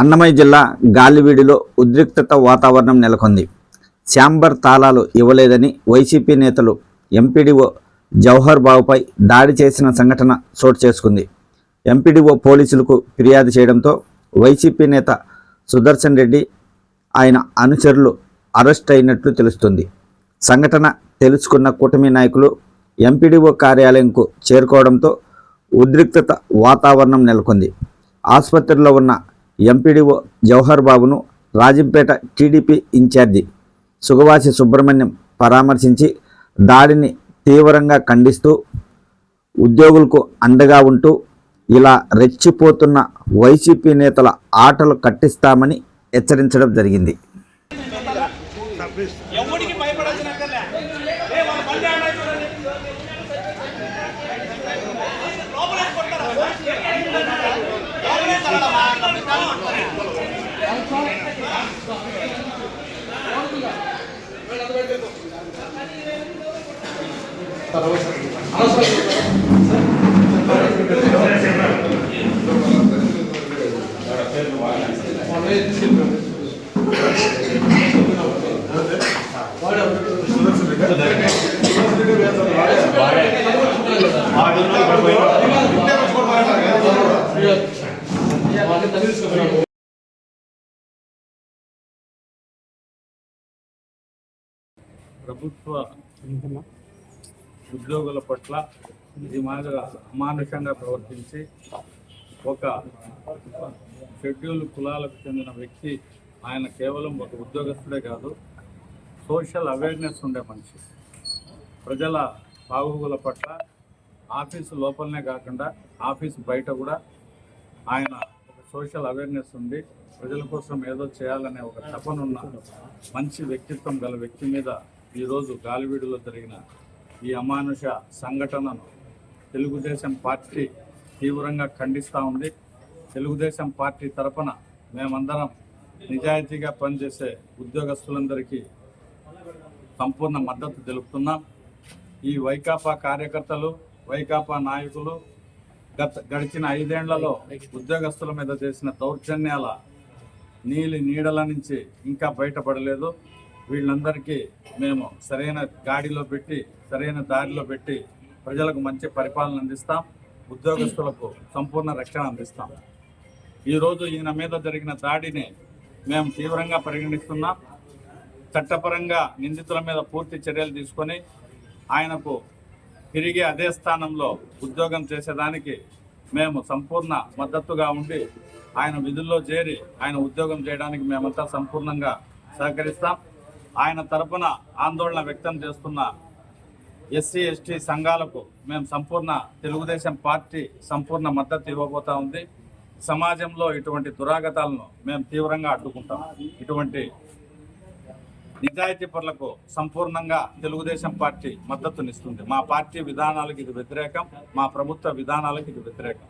అన్నమయ్య జిల్లా గాలివీడిలో ఉద్రిక్తత వాతావరణం నెలకొంది. శాంబర్ తాళాలు ఇవ్వలేదని వైసీపీ నేతలు ఎంపీడీఓ జవహర్ బాబుపై దాడి చేసిన సంఘటన చోటు చేసుకుంది. ఎంపీడీఓ పోలీసులకు ఫిర్యాదు చేయడంతో వైసీపీ నేత సుదర్శన్ రెడ్డి ఆయన అనుచరులు అరెస్ట్ అయినట్లు తెలుస్తుంది. సంఘటన తెలుసుకున్న కూటమి నాయకులు ఎంపీడీఓ కార్యాలయంకు చేరుకోవడంతో ఉద్రిక్తత వాతావరణం నెలకొంది. ఆసుపత్రిలో ఉన్న ఎంపీడీఓ జవహర్ బాబును Rajampet TDP in charge Sugavasi Subrahmanyam పరామర్శించి దాడిని తీవ్రంగా ఖండిస్తూ ఉద్యోగులకు అండగా ఉంటూ ఇలా రెచ్చిపోతున్న వైసీపీ నేతల ఆటలు కట్టిస్తామని హెచ్చరించడం జరిగింది. Yeah. ప్రభుత్వ ఉద్యోగుల పట్ల ఇది మాదిరిగా అమానుషంగా ప్రవర్తించి ఒక షెడ్యూల్ కులాలకు చెందిన వ్యక్తి ఆయన కేవలం ఒక ఉద్యోగస్తుడే కాదు సోషల్ అవేర్నెస్ ఉండే మనిషి. ప్రజల బాగోగుల పట్ల ఆఫీసు లోపలనే కాకుండా ఆఫీసు బయట కూడా ఆయన సోషల్ అవేర్నెస్ ఉండి ప్రజల కోసం ఏదో చేయాలనే ఒక తపనున్న మంచి వ్యక్తిత్వం గల వ్యక్తి మీద ఈరోజు గాలివీడులో జరిగిన ఈ అమానుష సంఘటనను తెలుగుదేశం పార్టీ తీవ్రంగా ఖండిస్తూ ఉంది. తెలుగుదేశం పార్టీ తరపున మేమందరం నిజాయితీగా పనిచేసే ఉద్యోగస్తులందరికీ సంపూర్ణ మద్దతు తెలుపుతున్నాం. ఈ వైకాపా కార్యకర్తలు వైకాపా నాయకులు గత గడిచిన ఐదేళ్ళలో ఉద్యోగస్తుల మీద చేసిన దౌర్జన్యాల నీలి నీడల నుంచి ఇంకా బయటపడలేదు. వీళ్ళందరికీ మేము సరైన గాడిలో పెట్టి సరైన దారిలో పెట్టి ప్రజలకు మంచి పరిపాలన అందిస్తాం. ఉద్యోగస్తులకు సంపూర్ణ రక్షణ అందిస్తాం. ఈరోజు ఈయన మీద జరిగిన దాడిని మేము తీవ్రంగా పరిగణిస్తున్నాం. చట్టపరంగా నిందితుల మీద పూర్తి చర్యలు తీసుకొని ఆయనకు తిరిగి అదే స్థానంలో ఉద్యోగం చేసేదానికి మేము సంపూర్ణ మద్దతుగా ఉండి ఆయన విధుల్లో చేరి ఆయన ఉద్యోగం చేయడానికి మేమంతా సంపూర్ణంగా సహకరిస్తాం. ఆయన తరపున ఆందోళన వ్యక్తం చేస్తున్న ఎస్సీ ఎస్టీ సంఘాలకు మేము సంపూర్ణ తెలుగుదేశం పార్టీ సంపూర్ణ మద్దతు ఇవ్వబోతా ఉంది. సమాజంలో ఇటువంటి దురాగతాలను మేము తీవ్రంగా అడ్డుకుంటాం. ఇటువంటి నిజాయితీ పరులకు సంపూర్ణంగా తెలుగుదేశం పార్టీ మద్దతునిస్తుంది. మా పార్టీ విధానాలకు ఇది వ్యతిరేకం మా ప్రభుత్వ విధానాలకు ఇది వ్యతిరేకం.